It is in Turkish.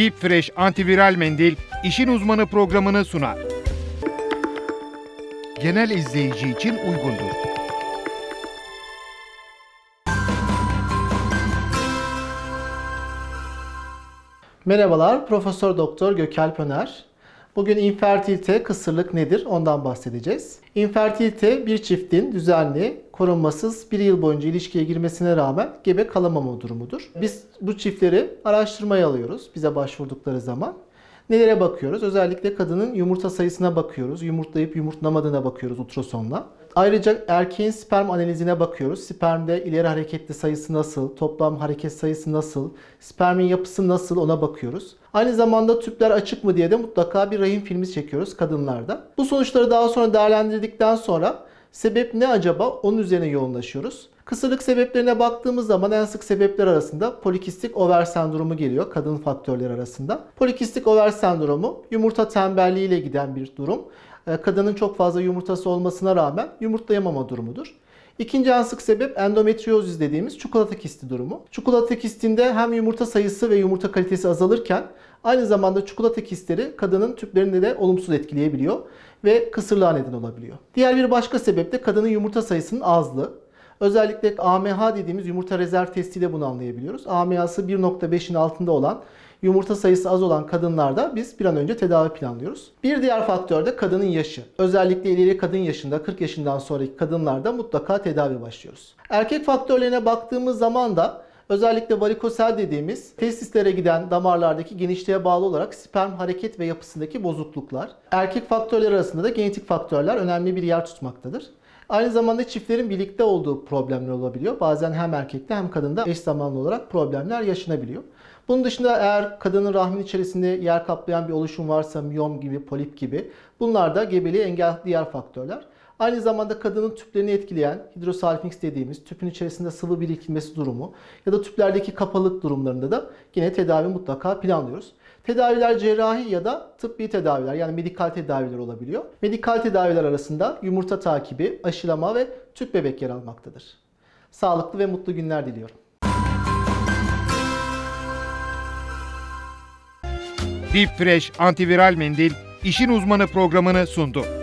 Deep Fresh antiviral mendil işin uzmanı programını sunar. Genel izleyici için uygundur. Merhabalar, Profesör Doktor Gökalp Öner. Bugün infertilite, kısırlık nedir ondan bahsedeceğiz. İnfertilite bir çiftin düzenli, korunmasız bir yıl boyunca ilişkiye girmesine rağmen gebe kalamama durumudur. Biz bu çiftleri araştırmaya alıyoruz bize başvurdukları zaman. Nelere bakıyoruz? Özellikle kadının yumurta sayısına bakıyoruz. Yumurtlayıp yumurtlamadığına bakıyoruz ultrasonla. Ayrıca erkeğin sperm analizine bakıyoruz. Spermde ileri hareketli sayısı nasıl, toplam hareket sayısı nasıl, spermin yapısı nasıl ona bakıyoruz. Aynı zamanda tüpler açık mı diye de mutlaka bir rahim filmi çekiyoruz kadınlarda. Bu sonuçları daha sonra değerlendirdikten sonra sebep ne acaba onun üzerine yoğunlaşıyoruz. Kısırlık sebeplerine baktığımız zaman en sık sebepler arasında polikistik over sendromu geliyor kadın faktörler arasında. Polikistik over sendromu yumurta tembelliği ile giden bir durum. Ee, Kadının çok fazla yumurtası olmasına rağmen yumurtlayamama durumudur. İkinci en sık sebep endometriozis dediğimiz çikolata kisti durumu. Çikolata kistinde hem yumurta sayısı ve yumurta kalitesi azalırken aynı zamanda çikolata kistleri kadının tüplerini de olumsuz etkileyebiliyor ve kısırlığa neden olabiliyor. Diğer bir başka sebep de kadının yumurta sayısının azlığı. Özellikle AMH dediğimiz yumurta rezerv testiyle bunu anlayabiliyoruz. AMH'sı 1.5'in altında olan yumurta sayısı az olan kadınlarda biz bir an önce tedavi planlıyoruz. Bir diğer faktör de kadının yaşı. Özellikle ileri kadın yaşında 40 yaşından sonraki kadınlarda mutlaka tedavi başlıyoruz. Erkek faktörlerine baktığımız zaman da özellikle varikosel dediğimiz testislere giden damarlardaki genişliğe bağlı olarak sperm hareket ve yapısındaki bozukluklar. Erkek faktörler arasında da genetik faktörler önemli bir yer tutmaktadır. Aynı zamanda çiftlerin birlikte olduğu problemler olabiliyor. Bazen hem erkekte hem kadında eş zamanlı olarak problemler yaşanabiliyor. Bunun dışında eğer kadının rahmin içerisinde yer kaplayan bir oluşum varsa miyom gibi, polip gibi bunlar da gebeliği engel diğer faktörler. Aynı zamanda kadının tüplerini etkileyen hidrosalpinx dediğimiz tüpün içerisinde sıvı birikilmesi durumu ya da tüplerdeki kapalık durumlarında da yine tedavi mutlaka planlıyoruz. Tedaviler cerrahi ya da tıbbi tedaviler yani medikal tedaviler olabiliyor. Medikal tedaviler arasında yumurta takibi, aşılama ve tüp bebek yer almaktadır. Sağlıklı ve mutlu günler diliyorum. Deep Fresh antiviral mendil işin uzmanı programını sundu.